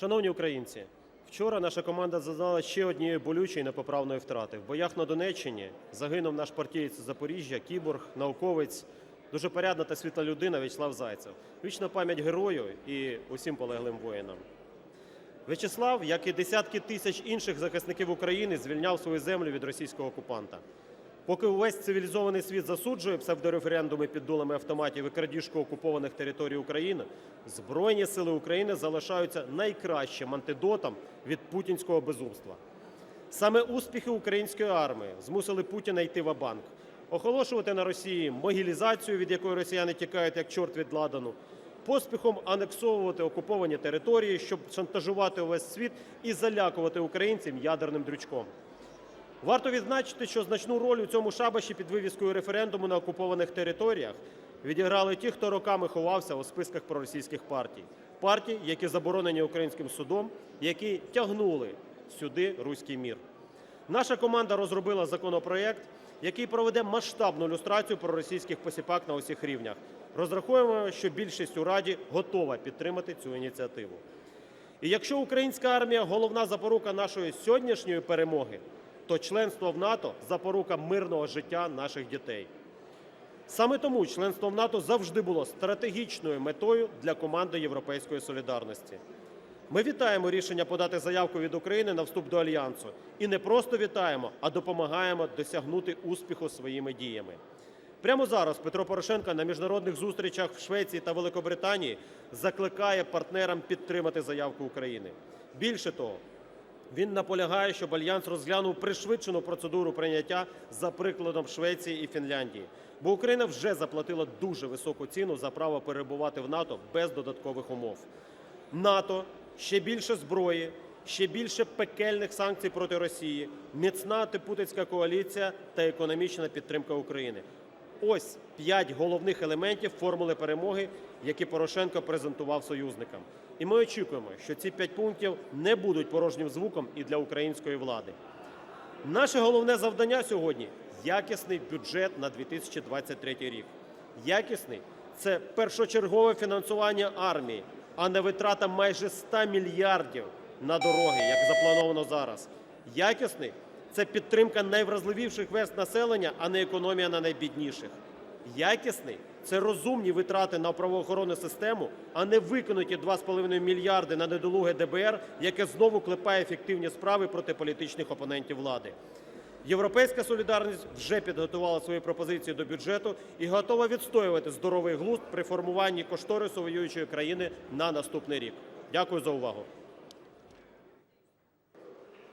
Шановні українці, вчора наша команда зазнала ще однієї болючої непоправної втрати. В боях на Донеччині загинув наш партієць Запоріжжя, кіборг, науковець, дуже порядна та світла людина В'ячеслав Зайцев. Вічна пам'ять герою і усім полеглим воїнам. В'ячеслав, як і десятки тисяч інших захисників України, звільняв свою землю від російського окупанта. Поки увесь цивілізований світ засуджує псевдореферендуми під дулами автоматів і крадіжку окупованих територій України, Збройні сили України залишаються найкращим антидотом від путінського безумства. Саме успіхи української армії змусили Путіна йти в банк оголошувати на Росії могілізацію, від якої росіяни тікають як чорт від ладану, поспіхом анексовувати окуповані території, щоб шантажувати увесь світ і залякувати українців ядерним дрючком. Варто відзначити, що значну роль у цьому шабаші під вивіскою референдуму на окупованих територіях відіграли ті, хто роками ховався у списках проросійських партій. Партій, які заборонені українським судом, які тягнули сюди руський мір. Наша команда розробила законопроект, який проведе масштабну люстрацію проросійських посіпак на усіх рівнях. Розраховуємо, що більшість у Раді готова підтримати цю ініціативу. І якщо українська армія головна запорука нашої сьогоднішньої перемоги, то членство в НАТО запорука мирного життя наших дітей. Саме тому членство в НАТО завжди було стратегічною метою для команди Європейської солідарності. Ми вітаємо рішення подати заявку від України на вступ до альянсу і не просто вітаємо, а допомагаємо досягнути успіху своїми діями. Прямо зараз Петро Порошенко на міжнародних зустрічах в Швеції та Великобританії закликає партнерам підтримати заявку України. Більше того, він наполягає, щоб альянс розглянув пришвидшену процедуру прийняття за прикладом Швеції і Фінляндії, бо Україна вже заплатила дуже високу ціну за право перебувати в НАТО без додаткових умов. НАТО, ще більше зброї, ще більше пекельних санкцій проти Росії, міцна антипутінська коаліція та економічна підтримка України. Ось п'ять головних елементів формули перемоги, які Порошенко презентував союзникам. І ми очікуємо, що ці п'ять пунктів не будуть порожнім звуком і для української влади. Наше головне завдання сьогодні якісний бюджет на 2023 рік. Якісний це першочергове фінансування армії, а не витрата майже 100 мільярдів на дороги, як заплановано зараз. Якісний це підтримка найвразливіших верст населення, а не економія на найбідніших. Якісний це розумні витрати на правоохоронну систему, а не викинуті 2,5 мільярди на недолуге ДБР, яке знову клепає ефективні справи проти політичних опонентів влади. Європейська солідарність вже підготувала свої пропозиції до бюджету і готова відстоювати здоровий глузд при формуванні кошторису воюючої країни на наступний рік. Дякую за увагу.